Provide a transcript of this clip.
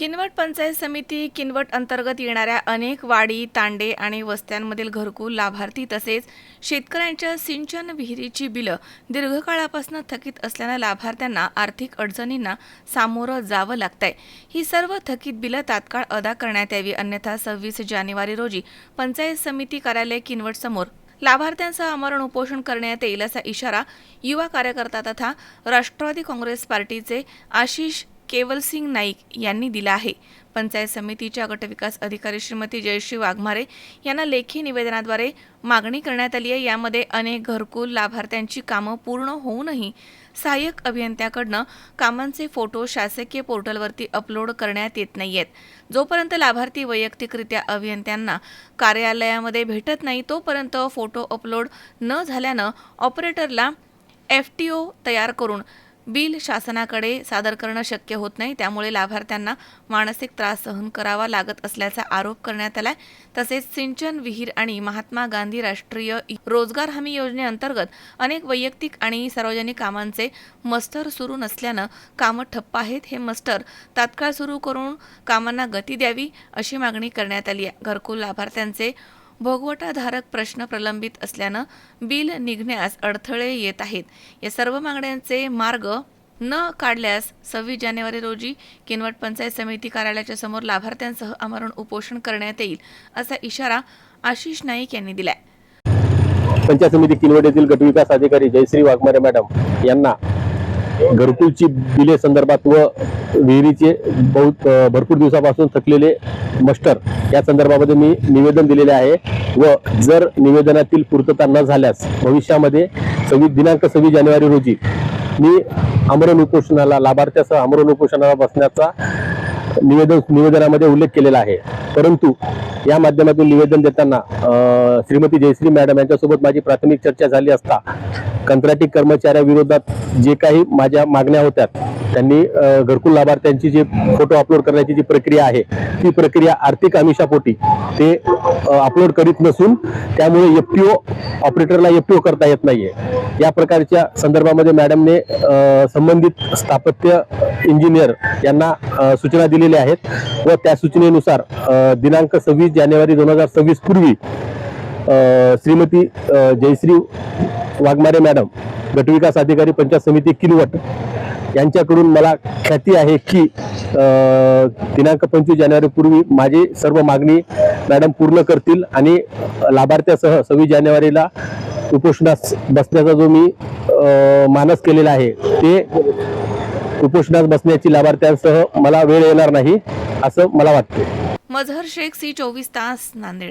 किनवट पंचायत समिती किनवट अंतर्गत येणाऱ्या अनेक वाडी तांडे आणि वस्त्यांमधील घरकुल लाभार्थी तसेच शेतकऱ्यांच्या सिंचन विहिरीची बिलं दीर्घकाळापासून थकीत असल्यानं लाभार्थ्यांना आर्थिक अडचणींना सामोरं जावं लागतंय. ही सर्व थकीत बिलं तात्काळ अदा करण्यात यावी. अन्यथा सव्वीस जानेवारी रोजी पंचायत समिती कार्यालय किनवट समोर लाभार्थ्यांसह आमरण उपोषण करण्यात येईल असा इशारा युवा कार्यकर्ता तथा राष्ट्रवादी काँग्रेस पार्टीचे आशिष केवलसिंग नाईक यांनी दिला आहे. पंचायत समितीच्या गटविकास अधिकारी श्रीमती जयश्री वाघमारे यांना लेखी निवेदनाद्वारे मागणी करण्यात आली आहे. यामध्ये अनेक घरकुल लाभार्थ्यांची कामं पूर्ण होऊनही सहाय्यक अभियंत्याकडनं कामांचे फोटो शासकीय पोर्टलवरती अपलोड करण्यात येत नाहीयेत. जोपर्यंत लाभार्थी वैयक्तिकरित्या अभियंत्यांना कार्यालयामध्ये भेटत नाही तोपर्यंत फोटो अपलोड न झाल्यानं ऑपरेटरला एफ टी ओ तयार करून बिल शासनाकडे सादर करणं शक्य होत नाही. त्यामुळे लाभार्थ्यांना मानसिक त्रास सहन करावा लागत असल्याचा आरोप करण्यात आलाय. तसेच सिंचन विहीर आणि महात्मा गांधी राष्ट्रीय रोजगार हमी योजनेअंतर्गत अनेक वैयक्तिक आणि सार्वजनिक कामांचे मस्टर सुरू नसल्यानं कामं ठप्प आहेत. हे मस्टर तात्काळ सुरू करून कामांना गती द्यावी अशी मागणी करण्यात आली आहे. घरकुल लाभार्थ्यांचे भोगवटाधारक प्रश्न प्रलंबित असल्यानं बिल निघण्यास अडथळे येत आहेत. या सर्व मागण्यांचे मार्ग न काढल्यास सव्वीस जानेवारी रोजी किनवट पंचायत समिती कार्यालयाच्या समोर लाभार्थ्यांसह आमरण उपोषण करण्यात येईल असा इशारा आशिष नाईक यांनी दिलाय. पंचायत समिती किनवट येथील गटविकास अधिकारी जयश्री वाघमारे मॅडम यांना घरकुलची बिले संदर्भात व विहिरीचे बहुत भरपूर दिवसापासून थकलेले मस्टर या संदर्भामध्ये मी निवेदन दिलेले आहे. व जर निवेदनातील पूर्तता न झाल्यास भविष्यामध्ये सव्वीस दिनांक सव्वीस जानेवारी रोजी मी आमरण उपोषणाला लाभार्थ्यासह आमरण उपोषणाला बसण्याचा निवेदन निवेदनामध्ये उल्लेख केलेला आहे. परंतु या माध्यमातून निवेदन देताना श्रीमती जयश्री मॅडम यांच्यासोबत माझी प्राथमिक चर्चा झाली असता कंत्राटी कर्मचाऱ्याविरोधात जे काही माझ्या मागण्या होत्या त्यांनी घरकुल लाभार्थ्यांची जी फोटो अपलोड करण्याची जी प्रक्रिया आहे ती प्रक्रिया आर्थिक आमिषापोटी ते अपलोड करीत नसून त्यामुळे एफ टी ओ ऑपरेटरला एफ टी ओ करता येत नाहीये. या प्रकारच्या संदर्भामध्ये मॅडमने संबंधित स्थापत्य इंजिनियर यांना सूचना दिलेल्या आहेत व त्या सूचनेनुसार दिनांक सव्वीस जानेवारी दोन हजार सव्वीस पूर्वी श्रीमती जयश्री वाघमारे मॅडम गटविकास अधिकारी पंचायत समिती किनवट यांच्याकडून मला ख्याती आहे की दिनांक पंचवीस जानेवारीपूर्वी माझी सर्व मागणी मॅडम पूर्ण करतील आणि लाभार्थ्यासह सव्वीस जानेवारीला उपोषणास बसण्याचा जो मी मानस केलेला आहे ते उपोषणास बसण्याची लाभार्थ्यांसह मला वेळ येणार नाही असं मला वाटते मजहर शेख सी चोवीस तास नांदेड.